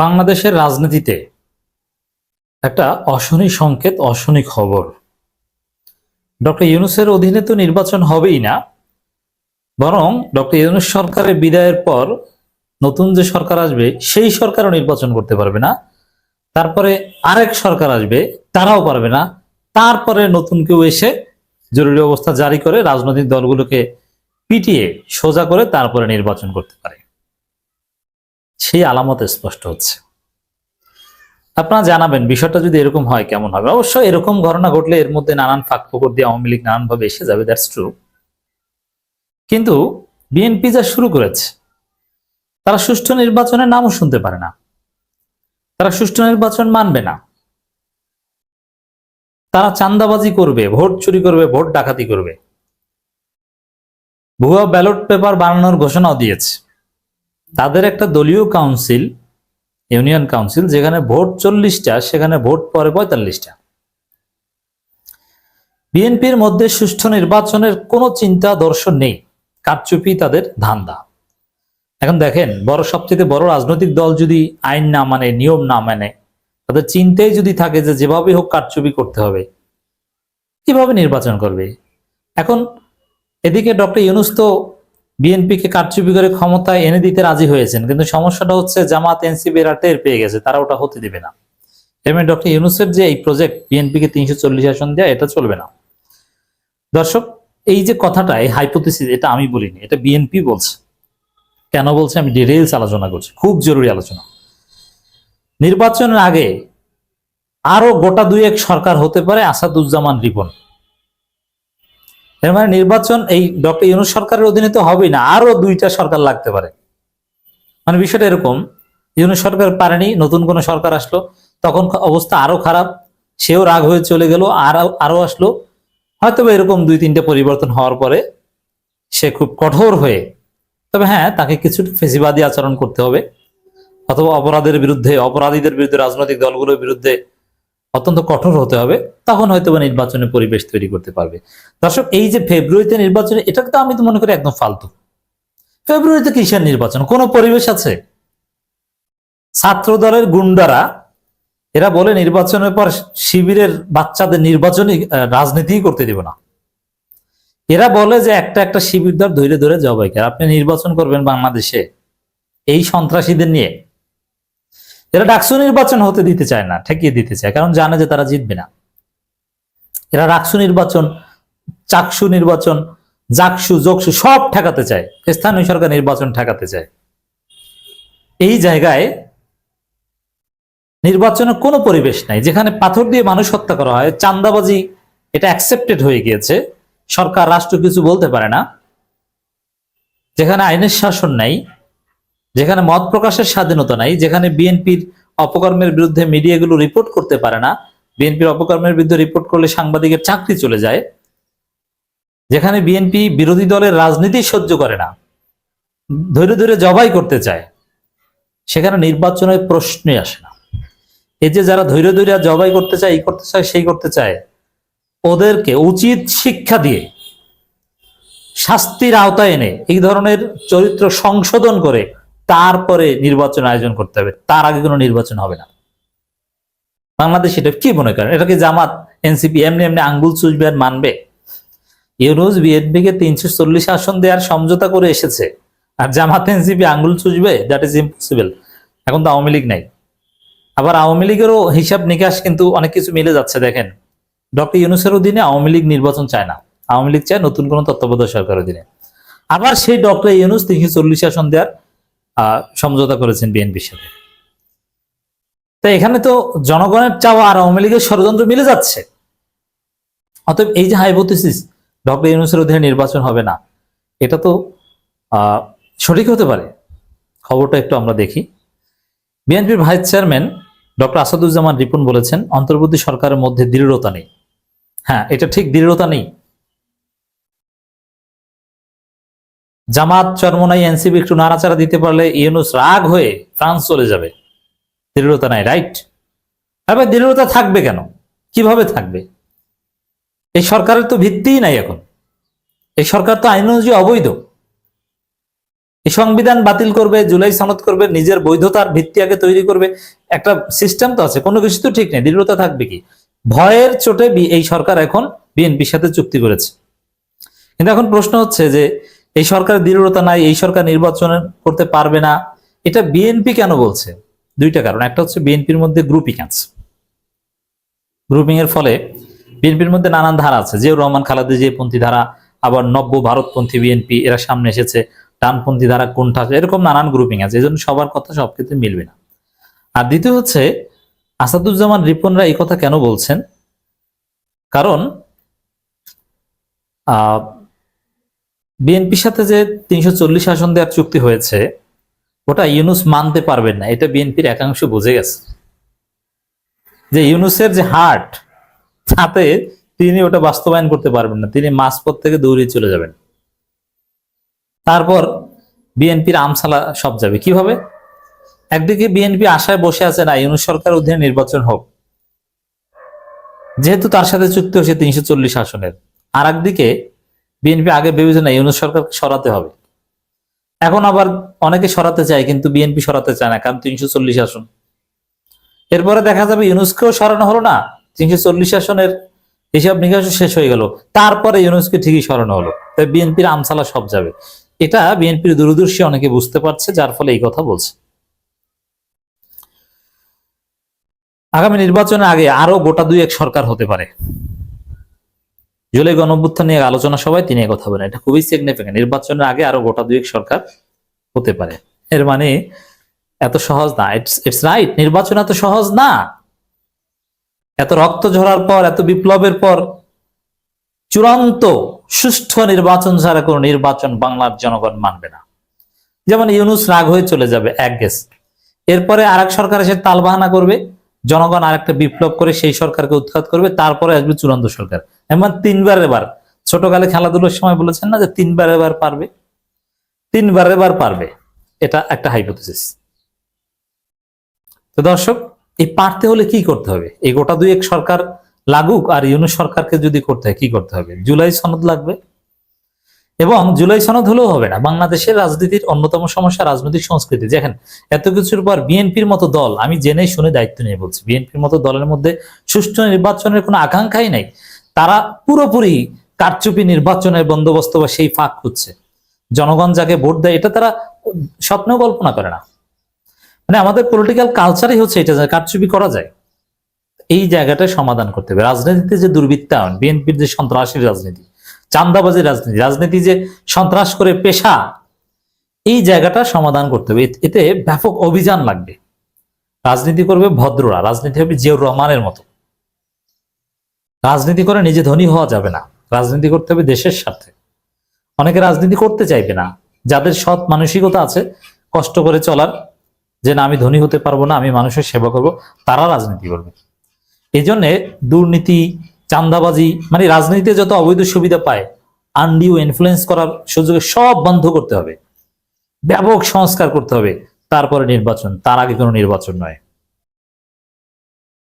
বাংলাদেশের রাজনীতিতে একটা অশনি সংকেত, অশনি খবর। ডক্টর ইউনুসের অধীনে তো নির্বাচন হবেই না, বরং ডক্টর ইউনুস সরকারের বিদায়ের পর নতুন যে সরকার আসবে, সেই সরকারও নির্বাচন করতে পারবে না। তারপরে আরেক সরকার আসবে, তারাও পারবে না। তারপরে নতুন কেউ এসে জরুরি অবস্থা জারি করে রাজনৈতিক দলগুলোকে পিটিয়ে সোজা করে তারপরে নির্বাচন করতে পারে। সেই আলামত স্পষ্ট হচ্ছে। আপনারা জানাবেন, বিষয়টা যদি এরকম হয় কেমন হবে? অবশ্য এরকম ঘটনা ঘটলে এর মধ্যে নানান ফাঁক ফোকর দিয়ে আওয়ামী লীগ নানান ভাবে এসে যাবে দ্যাটস ট্রু কিন্তু বিএনপি যা শুরু করেছে, তারা সুষ্ঠু নির্বাচনের নামও শুনতে পারে না। তারা সুষ্ঠু নির্বাচন মানবে না। তারা চান্দাবাজি করবে, ভোট চুরি করবে, ভোট ডাকাতি করবে। ভুয়া ব্যালট পেপার বানানোর ঘোষণাও দিয়েছে। তাদের একটা দলীয় কাউন্সিল ইউনিয়ন কাউন্সিল যেখানে ভোট চল্লিশটা, সেখানে ভোট পরে পঁয়তাল্লিশটা। বিএনপির মধ্যে সুষ্ঠু নির্বাচনের কোনো চিন্তা দর্শন নেই। কারচুপি তাদের ধান্দা। এখন দেখেন, বড় সবচেয়ে বড় রাজনৈতিক দল যদি আইন না মানে নিয়ম না মানে তাদের চিন্তাই যদি থাকে যে যেভাবে হোক কারচুপি করতে হবে, কীভাবে নির্বাচন করবে? এখন এদিকে ডক্টর ইউনুস তো বিএনপিকে কারচুপি করে ক্ষমতায় এনে দিতে রাজি হয়েছেন, কিন্তু সমস্যাটা হচ্ছে জামাত এনসিপি এরা টের পেয়ে গেছে, তারা ওটা হতে দিবে না। এর মানে ডক্টর ইউনুসের যে এই প্রজেক্ট বিএনপিকে তিনশো চল্লিশ আসন দেওয়া এটা চলবে না। দর্শক, এই যে কথাটা, এই হাইপোথিসিস এটা আমি বলিনি, এটা বিএনপি বলছে। কেন বলছে? আমি ডিটেইলস আলোচনা করছি, খুব জরুরি আলোচনা। নির্বাচনের আগে আরও গোটা দুই এক সরকার হতে পারে আসাদুজ্জামান রিপন। এর মানে নির্বাচন এই ডক্টর ইউনুস সরকারের অধীনে তো হবেই না, আরও দুইটা সরকার লাগতে পারে। মানে বিষয়টা এরকম, ইউনুস সরকার পারেনি, নতুন কোন সরকার আসলো, তখন অবস্থা আরও খারাপ, সেও রাগ হয়ে চলে গেল, আর, আরও আসলো। হয়তো এরকম দুই তিনটে পরিবর্তন হওয়ার পরে সে খুব কঠোর হয়ে, তবে হ্যাঁ তাকে কিছু ফেসিবাদী আচরণ করতে হবে, অথবা অপরাধের বিরুদ্ধে, অপরাধীদের বিরুদ্ধে, রাজনৈতিক দলগুলোর বিরুদ্ধে অত্যন্ত কঠোর হতে হবে, তখন হয়তো বা নির্বাচনের পরিবেশ তৈরি করতে পারবে। দর্শক, এই যে ফেব্রুয়ারিতে নির্বাচন, এটা তো আমি তো মনে করি একদম ফালতু। ফেব্রুয়ারিতে কিসের নির্বাচন? কোনো পরিবেশ আছে? ছাত্র দলের গুন্ডারা, এরা বলে নির্বাচনের পর শিবিরের বাচ্চাদের নির্বাচনী রাজনীতি করতে দিব না। এরা বলে যে একটা একটা শিবির দর ধরে ধরে জবাই আপনি নির্বাচন করবেন বাংলাদেশে, এই সন্ত্রাসীদের নিয়ে। এরা ডাকসু নির্বাচন হতে দিতে চায় না, ঠেকিয়ে দিতে চায়, কারণ জানে যে তারা জিতবে না। এরা রাকসু নির্বাচন, চাকসু নির্বাচন, জাকসু, জকসু সব ঠেকাতে চায়, স্থানীয় সরকার নির্বাচন ঠেকাতে চায়। এই জায়গায় নির্বাচনের কোনো পরিবেশ নাই, যেখানে পাথর দিয়ে মানুষ হত্যা করা হয় চান্দাবাজি এটা অ্যাকসেপ্টেড হয়ে গিয়েছে, সরকার, রাষ্ট্র কিছু বলতে পারে না, যেখানে আইনের শাসন নাই যেখানে মত প্রকাশের স্বাধীনতা নাই, যেখানে বিএনপির অপকর্মের বিরুদ্ধে মিডিয়াগুলো রিপোর্ট করতে পারে না, বিএনপির অপকর্মের বিরুদ্ধে রিপোর্ট করলে সাংবাদিকের চাকরি চলে যায়, যেখানে বিএনপি বিরোধী দলের রাজনীতি সহ্য করে না ধরে ধরে জবাই করতে চায়, সেখানে নির্বাচনের প্রশ্নই আসে না। এই যে যারা ধৈর্য ধৈর্য জবাই করতে চায়, এই করতে চায়, সেই করতে চায়, ওদেরকে উচিত শিক্ষা দিয়ে শাস্তির আওতায় এনে এই ধরনের চরিত্র সংশোধন করে তারপরে নির্বাচন আয়োজন করতে হবে। তার আগে কোনো নির্বাচন হবে না। বাংলাদেশ এটা কি মনে করেন? এটাকে জামাত? এনসিপি এমনি এমনি আঙ্গুল চুষবে আর মানবে? ইউনুস বিএনপি কে তিনশো চল্লিশ আসন দেওয়ার সমঝোতা করে এসেছে। আর জামাত এনসিপি আঙ্গুল চুষবে দ্যাট ইজ ইম্পসিবল এখন তো আওয়ামী লীগ নাই। আবার আওয়ামী লীগেরও হিসাব নিকাশ কিন্তু অনেক কিছু মিলে যাচ্ছে, দেখেন। ডক্টর ইউনুসের অধীনে আওয়ামী লীগ নির্বাচন চায় না। আওয়ামী লীগ চায় নতুন কোন তত্ত্বাবধায়ক সরকারের অধীনে। আবার সেই ডক্টর ইউনুস তিনশো চল্লিশ আসন দেওয়ার সমঝোতা করেছেন বিএনপির সাথে। তো এখানে তো জনগণের চাওয়া আর আওয়ামী লীগের ষড়যন্ত্র মিলে যাচ্ছে। অতএব এই যে হাইপোথিসিস ডক্টর ইউনুসের অধীনে নির্বাচন হবে না, এটা তো সঠিক হতে পারে। খবরটা একটু আমরা দেখি। বিএনপির vice chairman doctor Asaduzzaman Ripon বলেছেন, অন্তর্বর্তী সরকারের মধ্যে দৃঢ়তা নেই। হ্যাঁ এটা ঠিক দৃঢ়তা নেই। জামাত চরমনাই এনসিবি একটু নাড়াচাড়া দিতে পারলে ইউনুস রাগ হয়ে ফ্রান্স চলে যাবে। দৃঢ়তা নাই, রাইট? এবার দৃঢ়তা থাকবে কেন? কীভাবে থাকবে? এই সরকারের তো ভিত্তিই নাই এখন। এই সরকার তো আইন অনুযায়ী অবৈধ। এই সংবিধান বাতিল করবে, জুলাই সনদ করবে, নিজের বৈধতার ভিত্তি আগে তৈরি করবে। একটা সিস্টেম তো আছে, কোনো কিছু তো ঠিক নেই, দৃঢ়তা থাকবে কি? ভয়ের চোটে এই সরকার এখন বিএনপির সাথে চুক্তি করেছে। কিন্তু এখন প্রশ্ন হচ্ছে যে এই সরকারের দৃঢ়তা নাই, এই সরকার নির্বাচন করতে পারবে না। এটা বিএনপি কেন বলছে? দুইটা কারণ। একটা হচ্ছে বিএনপির মধ্যে গ্রুপিং আছে। গ্রুপিং এর ফলে বিএনপির মধ্যে নানান ধারা আছে। জিয়াউর রহমান, খালেদা জিয়া পন্থী ধারা আবার নব্য ভারতপন্থী বিএনপি এরা সামনে এসেছে। ডানপন্থী ধারা কোনটা এরকম নানান গ্রুপিং আছে এই জন্য সবার কথা সব ক্ষেত্রে মিলবে না। আর দ্বিতীয় হচ্ছে, আসাদুজ্জামান রিপনরা এই কথা কেন বলছেন? কারণ বিএনপির সাথে যে তিনশো চল্লিশ আসন দেওয়ার চুক্তি হয়েছে, ওটা ইউনুস মানতে পারবেন না। এটা বিএনপির একাংশ বুঝে গেছে। যে ইউনুসের যে হার্ট, তাতে তিনি ওটা বাস্তবায়ন করতে পারবেন না। তিনি মাঝপথ থেকে দৌড়িয়ে চলে যাবেন। তারপর বিএনপির আমসালা সব যাবে। কীভাবে? একদিকে বিএনপি আশায় বসে আছে, না, ইউনুস সরকার অধীনে নির্বাচন হোক। যেহেতু তার সাথে চুক্তি হয়েছে তিনশো চল্লিশ আসনের। আর একদিকে বিএনপি আগে ভেবেছে না, ইউনুস সরকারকে সরাতে হবে। এখন আবার অনেকে সরাতে চায়, কিন্তু বিএনপি সরাতে চায় না, কারণ তিনশো চল্লিশ আসন। এরপরে দেখা যাবে ইউনুসকেও সরানো হলো না, তিনশো চল্লিশ আসনের হিসাব নিকাশ শেষ হয়ে গেল। তারপরে ইউনুসকে ঠিকই সরানো হলো। তাই বিএনপির আমসালা সব যাবে। এটা বিএনপির দূরদর্শী অনেকে বুঝতে পারছে, যার ফলে এই কথা বলছে। আগামী নির্বাচনের আগে আরও গোটা দুই এক সরকার হতে পারে। জুলাই গণঅভ্যুত্থান নিয়ে আলোচনা সবাই তিনি কথা বলেন। এটা খুবই সিগনিফিকেন্ট নির্বাচনের আগে আরও গোটা দুই এক সরকার হতে পারে। এর মানে এত সহজ না। ইটস ইটস রাইট নির্বাচন এত সহজ না। এত রক্ত ঝরার পর, এত বিপ্লবের পর চূড়ান্ত সুষ্ঠু নির্বাচন ছাড়া কোনো নির্বাচন বাংলার জনগণ মানবে না। যেমন ইউনুস রাগ হয়ে চলে যাবে এক গেস এরপরে আর এক সরকার এসে তালবাহানা করবে। জনগণ আরেকটা বিপ্লব করে সেই সরকারকে উৎখাত করবে। তারপরে আসবে চূড়ান্ত সরকার। এমন তিনবার এবার। ছোটকালে খেলাধুলোর সময় বলেছেন না যে তিনবার এবার পারবে? তিনবার এবার পারবে। এটা একটা হাইপোথেসিস তো দর্শক, এই পারতে হলে কি করতে হবে? এই গোটা দুই এক সরকার লাগুক আর ইউনুস সরকারকে যদি করতে হয়, কি করতে হবে? জুলাই সনদ লাগবে। এবং জুলাই সনদ হলেও হবে না। বাংলাদেশের রাজনীতির অন্যতম সমস্যা রাজনৈতিক সংস্কৃতি। দেখেন, এত কিছুর পর বিএনপির মতো দল, আমি জেনে শুনে দায়িত্ব নিয়ে বলছি, বিএনপির মতো দলের মধ্যে সুষ্ঠু নির্বাচনের কোনো আকাঙ্ক্ষাই নাই। তারা পুরোপুরি কারচুপি নির্বাচনের বন্দোবস্ত বা সেই ফাঁক খুঁজছে। জনগণ যাকে ভোট দেয়, এটা তারা স্বপ্নেও কল্পনা করে না। মানে আমাদের পলিটিক্যাল কালচারই হচ্ছে এটা কারচুপি করা যায়। এই জায়গাটা সমাধান করতে হবে। রাজনীতিতে যে দুর্বৃত্তায়ন বিএনপির যে সন্ত্রাসী রাজনীতি চান্দাবাজি রাজনীতি রাজনীতি যে সন্ত্রাস করে পেশা, এই জায়গাটা সমাধান করতে হবে। এতে ব্যাপক অভিযান লাগবে। রাজনীতি করবে ভদ্ররা, রাজনীতি হবে জিয়াউর রহমানের মতো। রাজনীতি করে নিজে ধনী হওয়া যাবে না। রাজনীতি করতে হবে দেশের স্বার্থে অনেকে রাজনীতি করতে চাইবে না। যাদের সৎ মানসিকতা আছে, কষ্ট করে চলার, যে না, আমি ধনী হতে পারব না, আমি মানুষের সেবা করব, তারা রাজনীতি করবে। এই জন্যে দুর্নীতি চান্দাবাজি মানে রাজনীতিতে যত অবৈধ সুবিধা পায়, আনডিউ ইনফ্লুয়েন্স করার সুযোগে সব বন্ধ করতে হবে। ব্যাপক সংস্কার করতে হবে। তারপরে নির্বাচন। তার আগে কোনো নির্বাচন নয়।